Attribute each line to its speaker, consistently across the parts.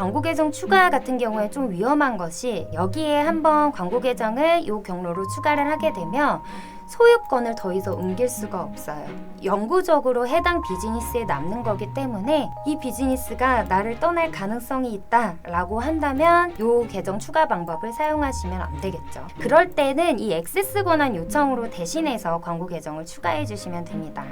Speaker 1: 광고 계정 추가 같은 경우에 좀 위험한 것이 여기에 한번 광고 계정을 이 경로로 추가를 하게 되면 소유권을 더 이상 옮길 수가 없어요. 영구적으로 해당 비즈니스에 남는 거기 때문에 이 비즈니스가 나를 떠날 가능성이 있다라고 한다면 이 계정 추가 방법을 사용하시면 안 되겠죠. 그럴 때는 이 액세스 권한 요청으로 대신해서 광고 계정을 추가해 주시면 됩니다.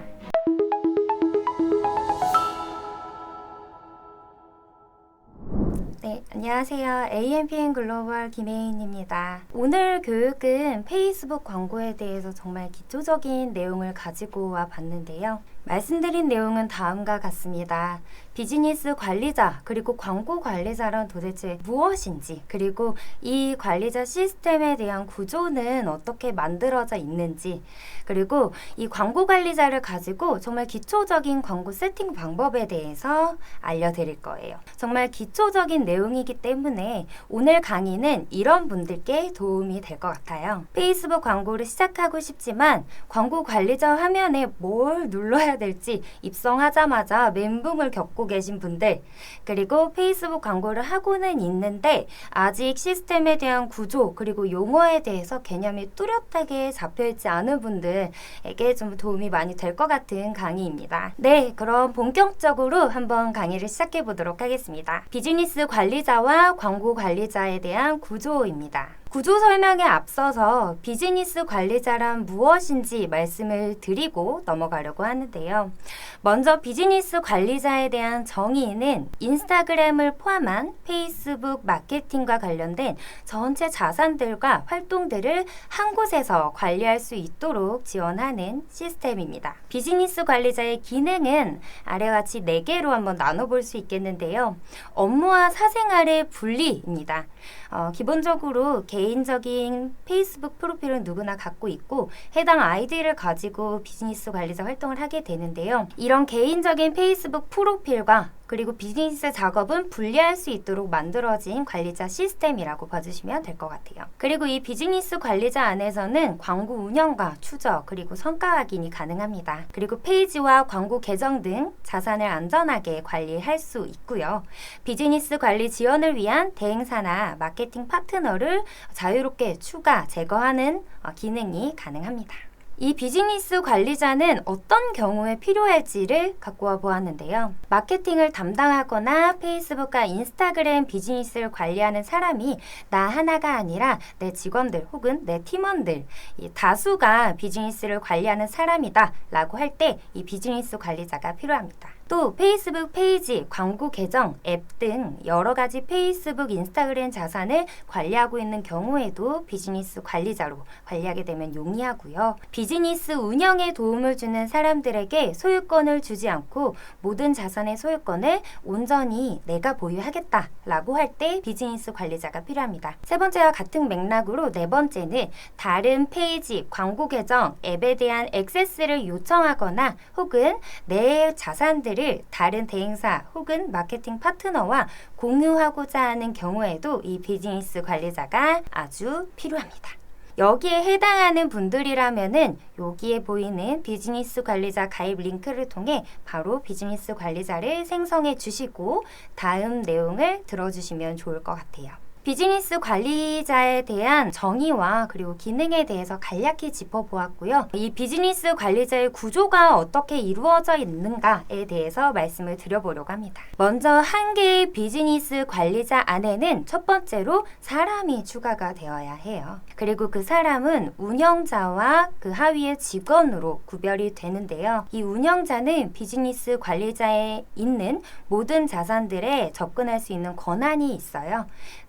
Speaker 1: 안녕하세요. AMPN 글로벌 김혜인입니다. 오늘 교육은 페이스북 광고에 대해서 정말 기초적인 내용을 가지고 와 봤는데요. 말씀드린 내용은 다음과 같습니다. 비즈니스 관리자 그리고 광고 관리자란 도대체 무엇인지 그리고 이 관리자 시스템에 대한 구조는 어떻게 만들어져 있는지 그리고 이 광고 관리자를 가지고 정말 기초적인 광고 세팅 방법에 대해서 알려드릴 거예요. 정말 기초적인 내용이기 때문에 오늘 강의는 이런 분들께 도움이 될 것 같아요. 페이스북 광고를 시작하고 싶지만 광고 관리자 화면에 뭘 눌러야 될지 입성하자마자 멘붕을 겪고 계신 분들 그리고 페이스북 광고를 하고는 있는데 아직 시스템에 대한 구조 그리고 용어에 대해서 개념이 뚜렷하게 잡혀있지 않은 분들에게 좀 도움이 많이 될 것 같은 강의입니다. 네, 그럼 본격적으로 한번 강의를 시작해 보도록 하겠습니다. 비즈니스 관리자와 광고 관리자에 대한 구조입니다. 구조 설명에 앞서서 비즈니스 관리자란 무엇인지 말씀을 드리고 넘어가려고 하는데요. 먼저 비즈니스 관리자에 대한 정의는 인스타그램을 포함한 페이스북 마케팅과 관련된 전체 자산들과 활동들을 한 곳에서 관리할 수 있도록 지원하는 시스템입니다. 비즈니스 관리자의 기능은 아래와 같이 네 개로 한번 나눠볼 수 있겠는데요. 업무와 사생활의 분리입니다. 어, 기본적으로 개 인적인 페이스북 프로필은 누구나 갖고 있고 해당 아이디를 가지고 비즈니스 관리자 활동을 하게 되는데요. 이런 개인적인 페이스북 프로필과 그리고 비즈니스 작업은 분리할 수 있도록 만들어진 관리자 시스템이라고 봐주시면 될 것 같아요. 그리고 이 비즈니스 관리자 안에서는 광고 운영과 추적 그리고 성과 확인이 가능합니다. 그리고 페이지와 광고 계정 등 자산을 안전하게 관리할 수 있고요. 비즈니스 관리 지원을 위한 대행사나 마케팅 파트너를 자유롭게 추가, 제거하는 어, 기능이 가능합니다. 이 비즈니스 관리자는 어떤 경우에 필요할지를 갖고 와 보았는데요. 마케팅을 담당하거나 페이스북과 인스타그램 비즈니스를 관리하는 사람이 나 하나가 아니라 내 직원들 혹은 내 팀원들 이 다수가 비즈니스를 관리하는 사람이다 라고 할 때 이 비즈니스 관리자가 필요합니다. 또 페이스북 페이지, 광고 계정, 앱 등 여러 가지 페이스북, 인스타그램 자산을 관리하고 있는 경우에도 비즈니스 관리자로 관리하게 되면 용이하고요. 니스 운영에 도움을 주는 사람들에게 소유권을 주지 않고 모든 자산의 소유권을 온전히 내가 보유하겠다라고 할 때 비즈니스 관리자가 필요합니다. 세 번째와 같은 맥락으로 네 번째는 다른 페이지, 광고 계정, 앱에 대한 액세스를 요청하거나 혹은 내 자산들을 다른 대행사 혹은 마케팅 파트너와 공유하고자 하는 경우에도 이 비즈니스 관리자가 아주 필요합니다. 여기에 해당하는 분들이라면은 여기에 보이는 비즈니스 관리자 가입 링크를 통해 바로 비즈니스 관리자를 생성해 주시고 다음 내용을 들어주시면 좋을 것 같아요. 비즈니스 관리자에 대한 정의와 그리고 기능에 대해서 간략히 짚어보았고요. 이 비즈니스 관리자의 구조가 어떻게 이루어져 있는가에 대해서 말씀을 드려보려고 합니다. 먼저 한 개의 비즈니스 관리자 안에는 첫 번째로 사람이 추가가 되어야 해요. 그리고 그 사람은 운영자와 그 하위의 직원으로 구별이 되는데요. 이 운영자는 비즈니스 관리자에 있는 모든 자산들에 접근할 수 있는 권한이 있어요.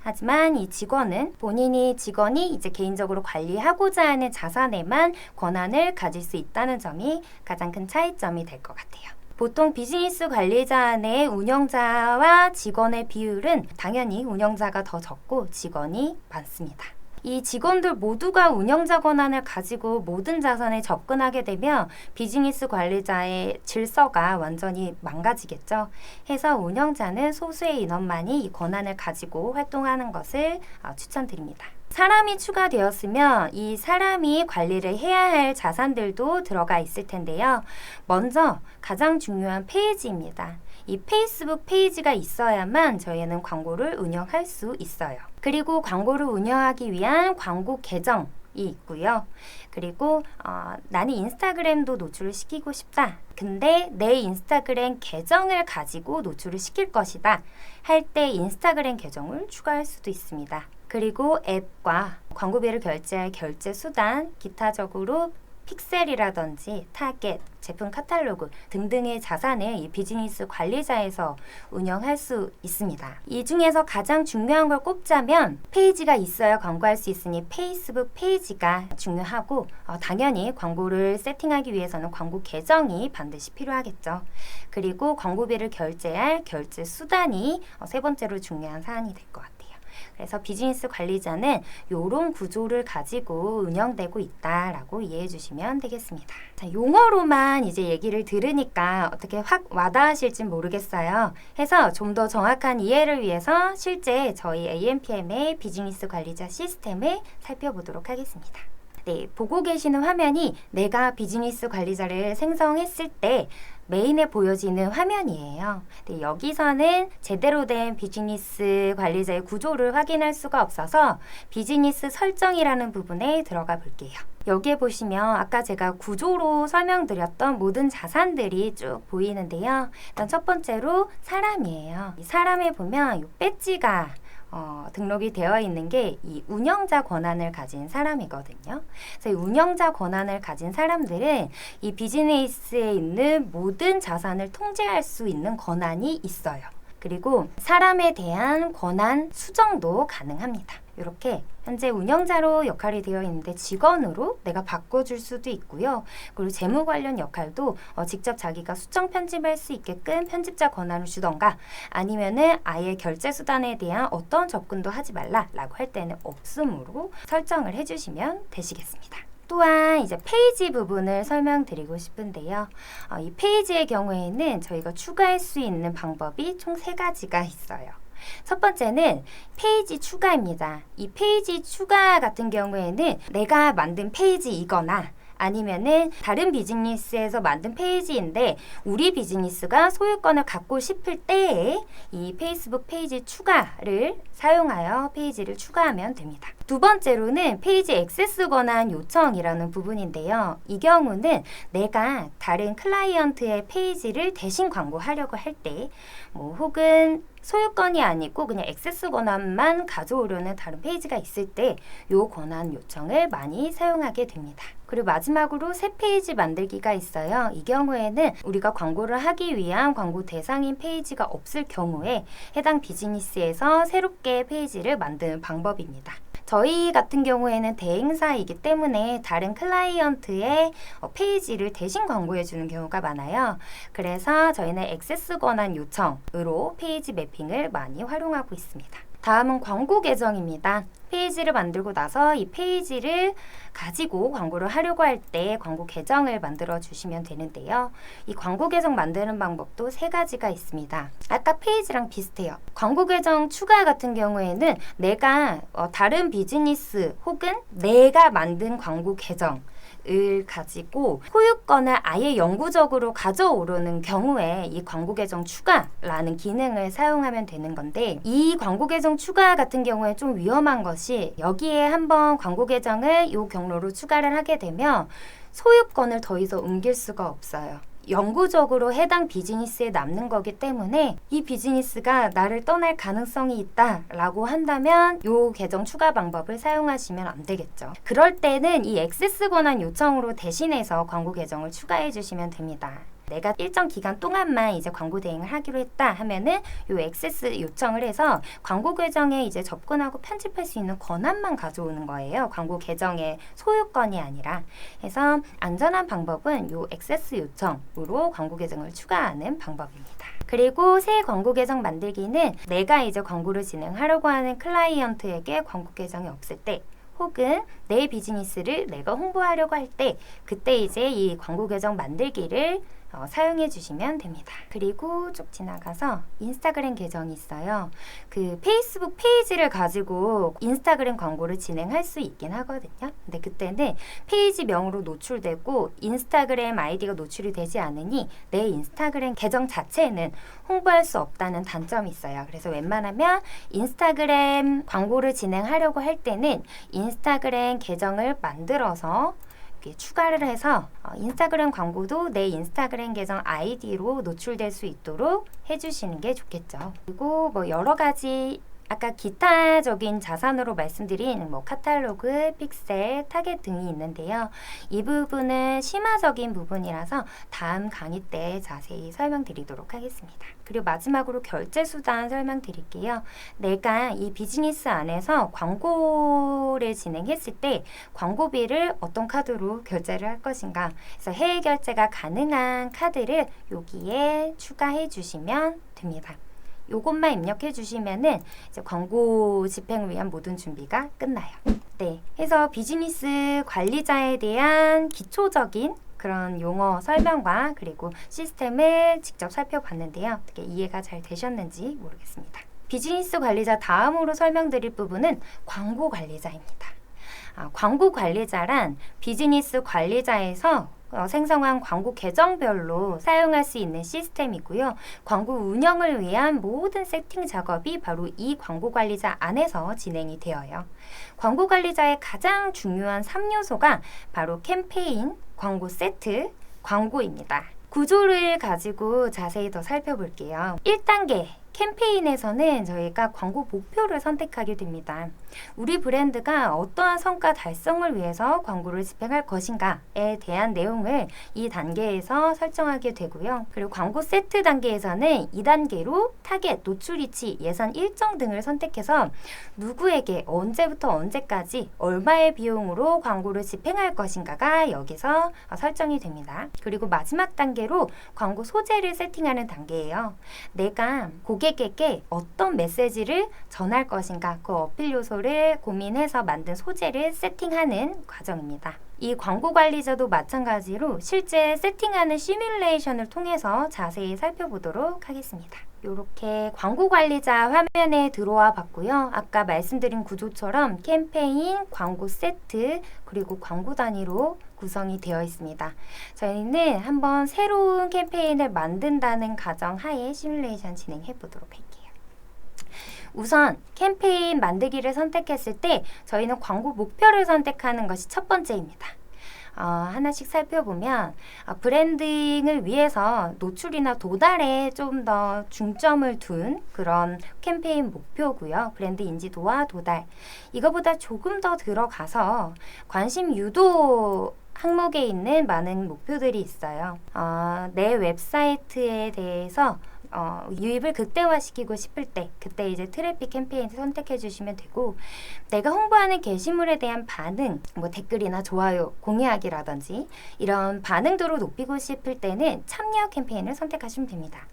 Speaker 1: 하지만 이 직원은 본인이 직원이 이제 개인적으로 관리하고자 하는 자산에만 권한을 가질 수 있다는 점이 가장 큰 차이점이 될 것 같아요. 보통 비즈니스 관리자 내 운영자와 직원의 비율은 당연히 운영자가 더 적고 직원이 많습니다. 이 직원들 모두가 운영자 권한을 가지고 모든 자산에 접근하게 되면 비즈니스 관리자의 질서가 완전히 망가지겠죠. 해서 운영자는 소수의 인원만이 이 권한을 가지고 활동하는 것을 어, 추천드립니다. 사람이 추가되었으면 이 사람이 관리를 해야 할 자산들도 들어가 있을 텐데요. 먼저 가장 중요한 페이지입니다. 이 페이스북 페이지가 있어야만 저희는 광고를 운영할 수 있어요. 그리고 광고를 운영하기 위한 광고 계정 이 있고요. 그리고 어, 나는 인스타그램도 노출을 시키고 싶다. 근데 내 인스타그램 계정을 가지고 노출을 시킬 것이다. 할 때 인스타그램 계정을 추가할 수도 있습니다. 그리고 앱과 광고비를 결제할 결제 수단, 기타적으로 픽셀이라든지 타겟, 제품 카탈로그 등등의 자산을 이 비즈니스 관리자에서 운영할 수 있습니다. 이 중에서 가장 중요한 걸 꼽자면 페이지가 있어야 광고할 수 있으니 페이스북 페이지가 중요하고 어, 당연히 광고를 세팅하기 위해서는 광고 계정이 반드시 필요하겠죠. 그리고 광고비를 결제할 결제 수단이 어, 세 번째로 중요한 사안이 될 것 같아요. 그래서 비즈니스 관리자는 이런 구조를 가지고 운영되고 있다라고 이해해 주시면 되겠습니다. 자, 용어로만 이제 얘기를 들으니까 어떻게 확 와닿으실지 모르겠어요. 해서 좀 더 정확한 이해를 위해서 실제 저희 AMPM의 비즈니스 관리자 시스템을 살펴보도록 하겠습니다. 네, 보고 계시는 화면이 내가 비즈니스 관리자를 생성했을 때 메인에 보여지는 화면이에요. 네, 여기서는 제대로 된 비즈니스 관리자의 구조를 확인할 수가 없어서 비즈니스 설정이라는 부분에 들어가 볼게요. 여기에 보시면 아까 제가 구조로 설명드렸던 모든 자산들이 쭉 보이는데요. 일단 첫 번째로 사람이에요. 이 사람에 보면 이 배지가 어, 등록이 되어 있는 게 이 운영자 권한을 가진 사람이거든요. 그래서 이 운영자 권한을 가진 사람들은 이 비즈니스에 있는 모든 자산을 통제할 수 있는 권한이 있어요. 그리고 사람에 대한 권한 수정도 가능합니다. 이렇게 현재 운영자로 역할이 되어 있는데 직원으로 내가 바꿔줄 수도 있고요. 그리고 재무 관련 역할도 어, 직접 자기가 수정 편집할 수 있게끔 편집자 권한을 주던가 아니면은 아예 결제 수단에 대한 어떤 접근도 하지 말라라고 할 때는 없음으로 설정을 해주시면 되시겠습니다. 또한 이제 페이지 부분을 설명드리고 싶은데요. 어, 이 페이지의 경우에는 저희가 추가할 수 있는 방법이 총 세 가지가 있어요. 첫 번째는 페이지 추가입니다. 이 페이지 추가 같은 경우에는 내가 만든 페이지이거나 아니면은 다른 비즈니스에서 만든 페이지인데 우리 비즈니스가 소유권을 갖고 싶을 때에 이 페이스북 페이지 추가를 사용하여 페이지를 추가하면 됩니다. 두 번째로는 페이지 액세스 권한 요청이라는 부분인데요. 이 경우는 내가 다른 클라이언트의 페이지를 대신 광고하려고 할 때, 뭐 혹은 소유권이 아니고 그냥 액세스 권한만 가져오려는 다른 페이지가 있을 때이 권한 요청을 많이 사용하게 됩니다. 그리고 마지막으로 새 페이지 만들기가 있어요. 이 경우에는 우리가 광고를 하기 위한 광고 대상인 페이지가 없을 경우에 해당 비즈니스에서 새롭게 페이지를 만드는 방법입니다. 저희 같은 경우에는 대행사이기 때문에 다른 클라이언트의 어, 페이지를 대신 광고해 주는 경우가 많아요. 그래서 저희는 액세스 권한 요청으로 페이지 매핑을 많이 활용하고 있습니다. 다음은 광고 계정입니다. 페이지를 만들고 나서 이 페이지를 가지고 광고를 하려고 할 때 광고 계정을 만들어 주시면 되는데요. 이 광고 계정 만드는 방법도 세 가지가 있습니다. 아까 페이지랑 비슷해요. 광고 계정 추가 같은 경우에는 내가 어, 다른 비즈니스 혹은 내가 만든 광고 계정 을 가지고 소유권을 아예 영구적으로 가져오려는 경우에 이 광고 계정 추가라는 기능을 사용하면 되는 건데 이 광고 계정 추가 같은 경우에 좀 위험한 것이 여기에 한번 광고 계정을 이 경로로 추가를 하게 되면 소유권을 더 이상 옮길 수가 없어요. 영구적으로 해당 비즈니스에 남는 거기 때문에 이 비즈니스가 나를 떠날 가능성이 있다라고 한다면 요 계정 추가 방법을 사용하시면 안 되겠죠. 그럴 때는 이 액세스 권한 요청으로 대신해서 광고 계정을 추가해 주시면 됩니다. 내가 일정 기간 동안만 이제 광고 대행을 하기로 했다 하면은 요 액세스 요청을 해서 광고 계정에 이제 접근하고 편집할 수 있는 권한만 가져오는 거예요. 광고 계정의 소유권이 아니라. 해서 안전한 방법은 요 액세스 요청으로 광고 계정을 추가하는 방법입니다. 그리고 새 광고 계정 만들기는 내가 이제 광고를 진행하려고 하는 클라이언트에게 광고 계정이 없을 때 혹은 내 비즈니스를 내가 홍보하려고 할 때 그때 이제 이 광고 계정 만들기를 어, 사용해 주시면 됩니다. 그리고 쭉 지나가서 인스타그램 계정이 있어요. 그 페이스북 페이지를 가지고 인스타그램 광고를 진행할 수 있긴 하거든요. 근데 그때는 페이지 명으로 노출되고 인스타그램 아이디가 노출이 되지 않으니 내 인스타그램 계정 자체에는 홍보할 수 없다는 단점이 있어요. 그래서 웬만하면 인스타그램 광고를 진행하려고 할 때는 인스타그램 계정을 만들어서 추가를 해서 어, 인스타그램 광고도 내 인스타그램 계정 아이디로 노출될 수 있도록 해주시는 게 좋겠죠. 그리고 뭐 여러 가지 아까 기타적인 자산으로 말씀드린 뭐 카탈로그, 픽셀, 타겟 등이 있는데요. 이 부분은 심화적인 부분이라서 다음 강의 때 자세히 설명드리도록 하겠습니다. 그리고 마지막으로 결제 수단 설명드릴게요. 내가 이 비즈니스 안에서 광고를 진행했을 때 광고비를 어떤 카드로 결제를 할 것인가. 그래서 해외 결제가 가능한 카드를 여기에 추가해 주시면 됩니다. 요것만 입력해 주시면은 이제 광고 집행을 위한 모든 준비가 끝나요. 네. 해서 비즈니스 관리자에 대한 기초적인 그런 용어 설명과 그리고 시스템을 직접 살펴봤는데요. 어떻게 이해가 잘 되셨는지 모르겠습니다. 비즈니스 관리자 다음으로 설명드릴 부분은 광고 관리자입니다. 아, 광고 관리자란 비즈니스 관리자에서 어, 생성한 광고 계정별로 사용할 수 있는 시스템이고요. 광고 운영을 위한 모든 세팅 작업이 바로 이 광고 관리자 안에서 진행이 되어요. 광고 관리자의 가장 중요한 3요소가 바로 캠페인, 광고 세트, 광고입니다. 구조를 가지고 자세히 더 살펴볼게요. 1단계 캠페인에서는 저희가 광고 목표를 선택하게 됩니다. 우리 브랜드가 어떠한 성과 달성을 위해서 광고를 집행할 것인가에 대한 내용을 이 단계에서 설정하게 되고요. 그리고 광고 세트 단계에서는 2단계로 타겟, 노출 위치, 예산 일정 등을 선택해서 누구에게 언제부터 언제까지 얼마의 비용으로 광고를 집행할 것인가가 여기서 설정이 됩니다. 그리고 마지막 단계로 광고 소재를 세팅하는 단계예요. 내가 고객 에게 어떤 메시지를 전할 것인가 그 어필 요소를 고민해서 만든 소재를 세팅하는 과정입니다. 이 광고 관리자도 마찬가지로 실제 세팅하는 시뮬레이션을 통해서 자세히 살펴보도록 하겠습니다. 이렇게 광고 관리자 화면에 들어와 봤고요. 아까 말씀드린 구조처럼 캠페인, 광고 세트, 그리고 광고 단위로 구성이 되어 있습니다. 저희는 한번 새로운 캠페인을 만든다는 가정 하에 시뮬레이션 진행해 보도록 할게요. 우선 캠페인 만들기를 선택했을 때 저희는 광고 목표를 선택하는 것이 첫 번째입니다. 어, 하나씩 살펴보면 어, 브랜딩을 위해서 노출이나 도달에 좀 더 중점을 둔 그런 캠페인 목표고요. 브랜드 인지도와 도달. 이거보다 조금 더 들어가서 관심 유도 항목에 있는 많은 목표들이 있어요. 어, 내 웹사이트에 대해서 어, 유입을 극대화시키고 싶을 때 그때 이제 트래픽 캠페인을 선택해 주시면 되고 내가 홍보하는 게시물에 대한 반응 뭐 댓글이나 좋아요 공유하기라든지 이런 반응도를 높이고 싶을 때는 참여 캠페인을 선택하시면 됩니다.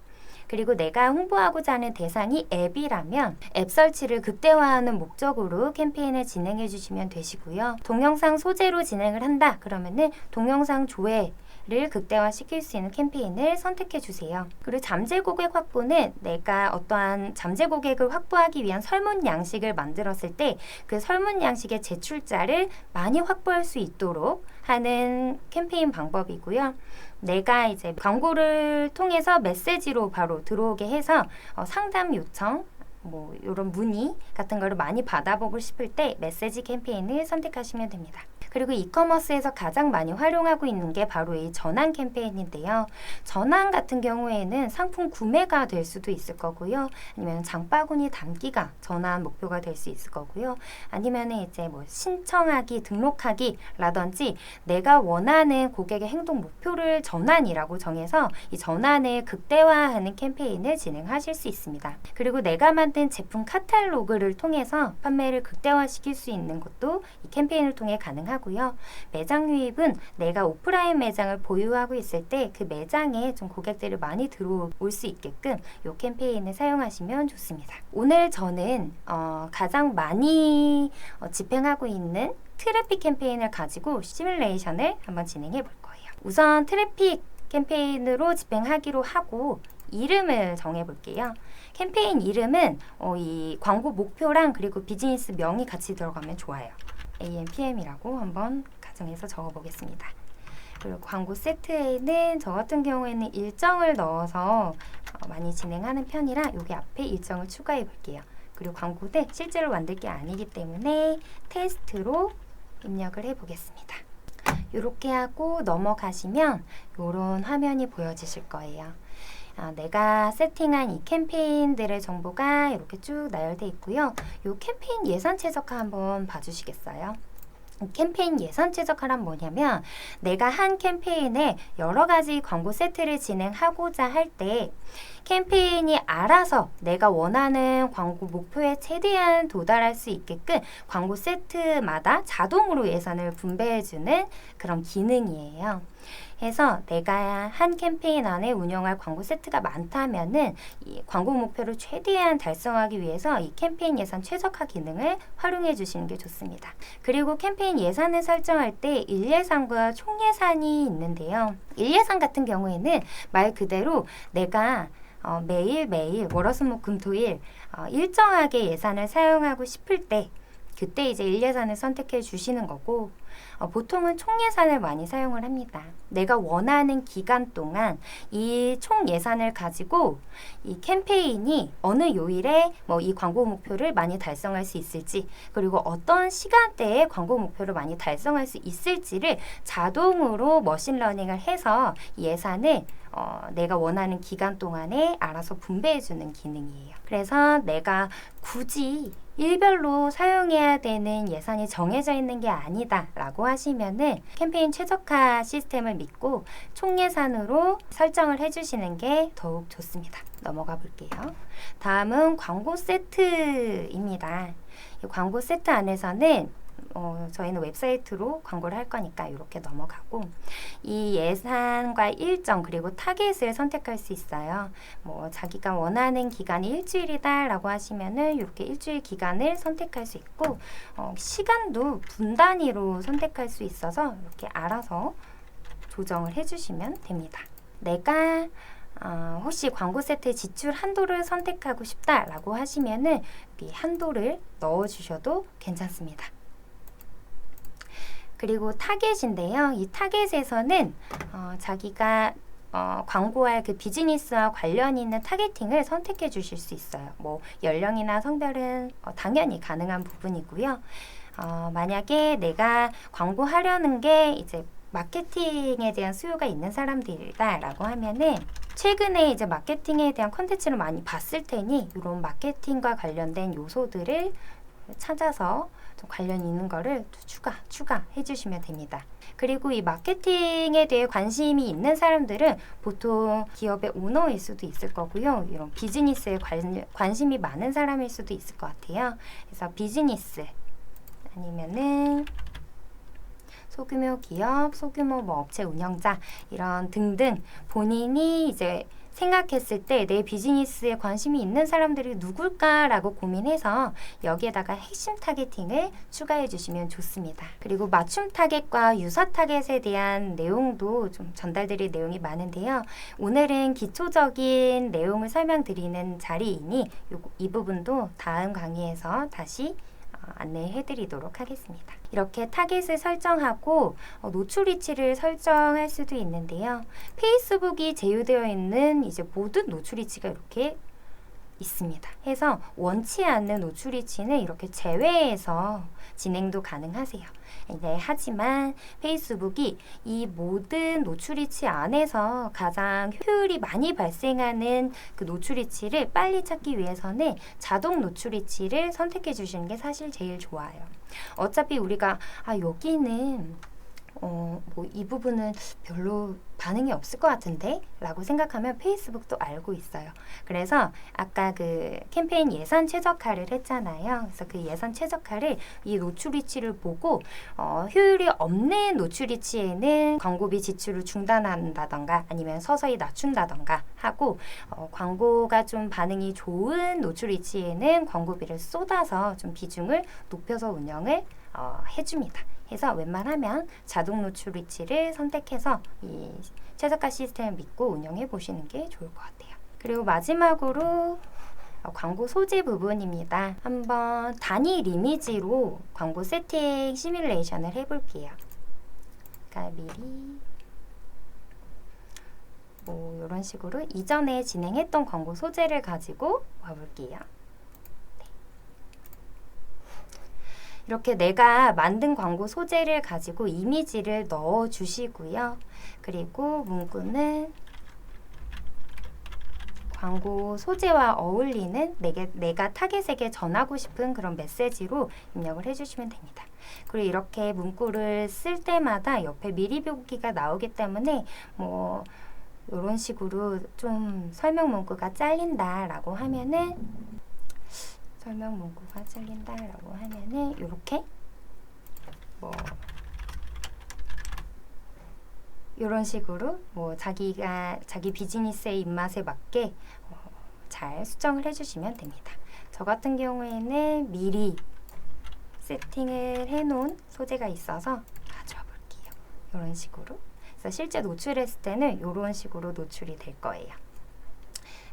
Speaker 1: 그리고 내가 홍보하고자 하는 대상이 앱이라면 앱 설치를 극대화하는 목적으로 캠페인을 진행해 주시면 되시고요. 동영상 소재로 진행을 한다 그러면은 동영상 조회 를 극대화시킬 수 있는 캠페인을 선택해 주세요. 그리고 잠재 고객 확보는 내가 어떠한 잠재 고객을 확보하기 위한 설문 양식을 만들었을 때 그 설문 양식의 제출자를 많이 확보할 수 있도록 하는 캠페인 방법이고요. 내가 이제 광고를 통해서 메시지로 바로 들어오게 해서 어, 상담 요청 뭐 이런 문의 같은 거를 많이 받아보고 싶을 때 메시지 캠페인을 선택하시면 됩니다. 그리고 이커머스에서 가장 많이 활용하고 있는 게 바로 이 전환 캠페인인데요. 전환 같은 경우에는 상품 구매가 될 수도 있을 거고요. 아니면 장바구니 담기가 전환 목표가 될 수 있을 거고요. 아니면 이제 뭐 신청하기, 등록하기라든지 내가 원하는 고객의 행동 목표를 전환이라고 정해서 이 전환을 극대화하는 캠페인을 진행하실 수 있습니다. 그리고 내가 만든 제품 카탈로그를 통해서 판매를 극대화시킬 수 있는 것도 이 캠페인을 통해 가능하고 하고요. 매장 유입은 내가 오프라인 매장을 보유하고 있을 때 그 매장에 좀 고객들이 많이 들어올 수 있게끔 이 캠페인을 사용하시면 좋습니다. 오늘 저는 어, 가장 많이 어, 집행하고 있는 트래픽 캠페인을 가지고 시뮬레이션을 한번 진행해 볼 거예요. 우선 트래픽 캠페인으로 집행하기로 하고 이름을 정해볼게요. 캠페인 이름은 어, 이 광고 목표랑 그리고 비즈니스 명이 같이 들어가면 좋아요. AMPM이라고 한번 가정해서 적어보겠습니다. 그리고 광고 세트에는 저 같은 경우에는 일정을 넣어서 어, 많이 진행하는 편이라 여기 앞에 일정을 추가해 볼게요. 그리고 광고는 실제로 만들 게 아니기 때문에 테스트로 입력을 해 보겠습니다. 이렇게 하고 넘어가시면 이런 화면이 보여지실 거예요. 아, 내가 세팅한 이 캠페인들의 정보가 이렇게 쭉 나열돼 있고요. 이 캠페인 예산 최적화 한번 봐주시겠어요? 캠페인 예산 최적화란 뭐냐면 내가 한 캠페인에 여러 가지 광고 세트를 진행하고자 할 때 캠페인이 알아서 내가 원하는 광고 목표에 최대한 도달할 수 있게끔 광고 세트마다 자동으로 예산을 분배해주는 그런 기능이에요. 해서 내가 한 캠페인 안에 운영할 광고 세트가 많다면은 이 광고 목표를 최대한 달성하기 위해서 이 캠페인 예산 최적화 기능을 활용해 주시는 게 좋습니다. 그리고 캠페인 예산을 설정할 때 일예산과 총예산이 있는데요. 일예산 같은 경우에는 말 그대로 내가 어, 매일 매일 월화수목금토일 어, 일정하게 예산을 사용하고 싶을 때 그때 이제 일예산을 선택해 주시는 거고 어, 보통은 총 예산을 많이 사용을 합니다. 내가 원하는 기간 동안 이 총 예산을 가지고 이 캠페인이 어느 요일에 뭐 이 광고 목표를 많이 달성할 수 있을지 그리고 어떤 시간대에 광고 목표를 많이 달성할 수 있을지를 자동으로 머신러닝을 해서 예산을 어, 내가 원하는 기간 동안에 알아서 분배해 주는 기능이에요. 그래서 내가 굳이 일별로 사용해야 되는 예산이 정해져 있는 게 아니다 라고 하시면은 캠페인 최적화 시스템을 믿고 총 예산으로 설정을 해주시는 게 더욱 좋습니다. 넘어가 볼게요. 다음은 광고 세트입니다. 이 광고 세트 안에서는 어, 저희는 웹사이트로 광고를 할 거니까 이렇게 넘어가고 이 예산과 일정 그리고 타겟을 선택할 수 있어요. 뭐 자기가 원하는 기간이 일주일이다라고 하시면은 이렇게 일주일 기간을 선택할 수 있고 어, 시간도 분 단위로 선택할 수 있어서 이렇게 알아서 조정을 해주시면 됩니다. 내가 어, 혹시 광고 세트 지출 한도를 선택하고 싶다라고 하시면은 이 한도를 넣어주셔도 괜찮습니다. 그리고 타겟인데요. 이 타겟에서는 어, 자기가 어, 광고할 그 비즈니스와 관련 있는 타겟팅을 선택해 주실 수 있어요. 뭐 연령이나 성별은 어, 당연히 가능한 부분이고요. 어, 만약에 내가 광고하려는 게 이제 마케팅에 대한 수요가 있는 사람들이다라고 하면은 최근에 이제 마케팅에 대한 컨텐츠를 많이 봤을 테니 이런 마케팅과 관련된 요소들을 찾아서 좀 관련 있는 거를 추가 추가해 주시면 됩니다. 그리고 이 마케팅에 대해 관심이 있는 사람들은 보통 기업의 오너일 수도 있을 거고요. 이런 비즈니스에 관, 관심이 많은 사람일 수도 있을 것 같아요. 그래서 비즈니스 아니면은 소규모 기업, 소규모 뭐 업체 운영자 이런 등등 본인이 이제 생각했을 때 내 비즈니스에 관심이 있는 사람들이 누굴까라고 고민해서 여기에다가 핵심 타겟팅을 추가해 주시면 좋습니다. 그리고 맞춤 타겟과 유사 타겟에 대한 내용도 좀 전달드릴 내용이 많은데요. 오늘은 기초적인 내용을 설명드리는 자리이니 요, 이 부분도 다음 강의에서 다시 어, 안내해 드리도록 하겠습니다. 이렇게 타겟을 설정하고 어, 노출 위치를 설정할 수도 있는데요. 페이스북이 제휴되어 있는 이제 모든 노출 위치가 이렇게 있습니다. 해서 원치 않는 노출 위치는 이렇게 제외해서 진행도 가능하세요. 네, 하지만 페이스북이 이 모든 노출 위치 안에서 가장 효율이 많이 발생하는 그 노출 위치를 빨리 찾기 위해서는 자동 노출 위치를 선택해 주시는 게 사실 제일 좋아요. 어차피 우리가 아 여기는 어, 뭐 이 부분은 별로 반응이 없을 것 같은데? 라고 생각하면 페이스북도 알고 있어요. 그래서 아까 그 캠페인 예산 최적화를 했잖아요. 그래서 그 예산 최적화를 이 노출 위치를 보고 어, 효율이 없는 노출 위치에는 광고비 지출을 중단한다던가 아니면 서서히 낮춘다던가 하고 어, 광고가 좀 반응이 좋은 노출 위치에는 광고비를 쏟아서 좀 비중을 높여서 운영을 어, 해줍니다. 해서 웬만하면 자동 노출 위치를 선택해서 이 최저가 시스템을 믿고 운영해 보시는 게 좋을 것 같아요. 그리고 마지막으로 어, 광고 소재 부분입니다. 한번 단일 이미지로 광고 세팅 시뮬레이션을 해볼게요. 그러니까 미리 뭐 이런 식으로 이전에 진행했던 광고 소재를 가지고 와볼게요. 이렇게 내가 만든 광고 소재를 가지고 이미지를 넣어 주시고요. 그리고 문구는 광고 소재와 어울리는 내게, 내가 타겟에게 전하고 싶은 그런 메시지로 입력을 해주시면 됩니다. 그리고 이렇게 문구를 쓸 때마다 옆에 미리 보기가 나오기 때문에 뭐 이런 식으로 좀 설명 문구가 잘린다라고 하면은 설명 문구가 잘린다라고 하면은 이렇게 뭐 이런 식으로 뭐 자기가 자기 비즈니스의 입맛에 맞게 어, 잘 수정을 해주시면 됩니다. 저 같은 경우에는 미리 세팅을 해놓은 소재가 있어서 가져와 볼게요. 이런 식으로. 그래서 실제 노출했을 때는 이런 식으로 노출이 될 거예요.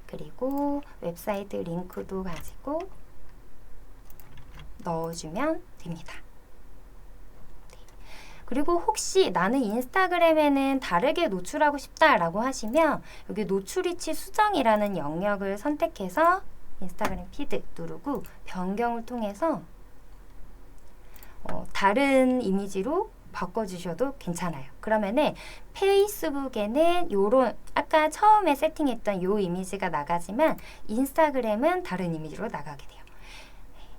Speaker 1: 그리고 웹사이트 링크도 가지고 넣어주면 됩니다. 네. 그리고 혹시 나는 인스타그램에는 다르게 노출하고 싶다라고 하시면 여기 노출 위치 수정이라는 영역을 선택해서 인스타그램 피드 누르고 변경을 통해서 어, 다른 이미지로 바꿔주셔도 괜찮아요. 그러면은 페이스북에는 요런 아까 처음에 세팅했던 요 이미지가 나가지만 인스타그램은 다른 이미지로 나가게 돼요.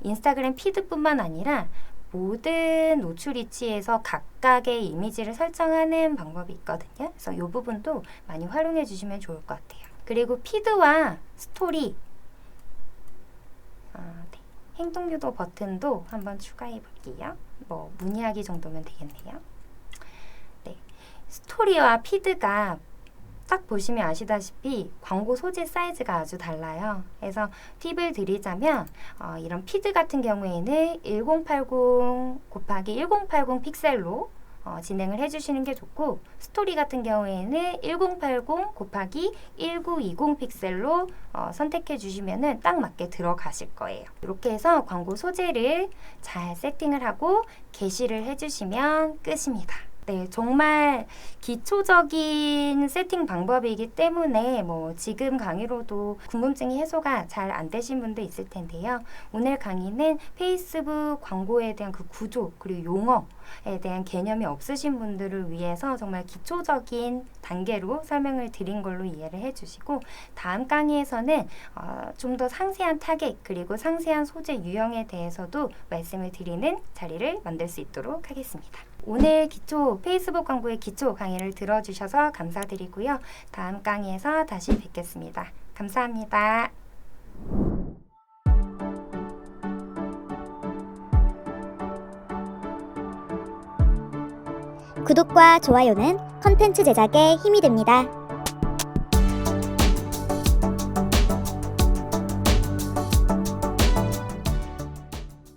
Speaker 1: 인스타그램 피드뿐만 아니라 모든 노출 위치에서 각각의 이미지를 설정하는 방법이 있거든요. 그래서 이 부분도 많이 활용해 주시면 좋을 것 같아요. 그리고 피드와 스토리 아, 네. 행동 유도 버튼도 한번 추가해 볼게요. 뭐 문의하기 정도면 되겠네요. 네. 스토리와 피드가 딱 보시면 아시다시피 광고 소재 사이즈가 아주 달라요. 그래서 팁을 드리자면 어, 이런 피드 같은 경우에는 1080 곱하기 1080 픽셀로 어, 진행을 해주시는 게 좋고 스토리 같은 경우에는 1080 곱하기 1920 픽셀로 어, 선택해 주시면은 딱 맞게 들어가실 거예요. 이렇게 해서 광고 소재를 잘 세팅을 하고 게시를 해주시면 끝입니다. 네, 정말 기초적인 세팅 방법이기 때문에 뭐 지금 강의로도 궁금증이 해소가 잘 안 되신 분도 있을 텐데요. 오늘 강의는 페이스북 광고에 대한 그 구조 그리고 용어에 대한 개념이 없으신 분들을 위해서 정말 기초적인 단계로 설명을 드린 걸로 이해를 해주시고 다음 강의에서는 어, 좀 더 상세한 타겟 그리고 상세한 소재 유형에 대해서도 말씀을 드리는 자리를 만들 수 있도록 하겠습니다. 오늘 기초 페이스북 광고의 기초 강의를 들어주셔서 감사드리고요. 다음 강의에서 다시 뵙겠습니다. 감사합니다.
Speaker 2: 구독과 좋아요는 컨텐츠 제작에 힘이 됩니다.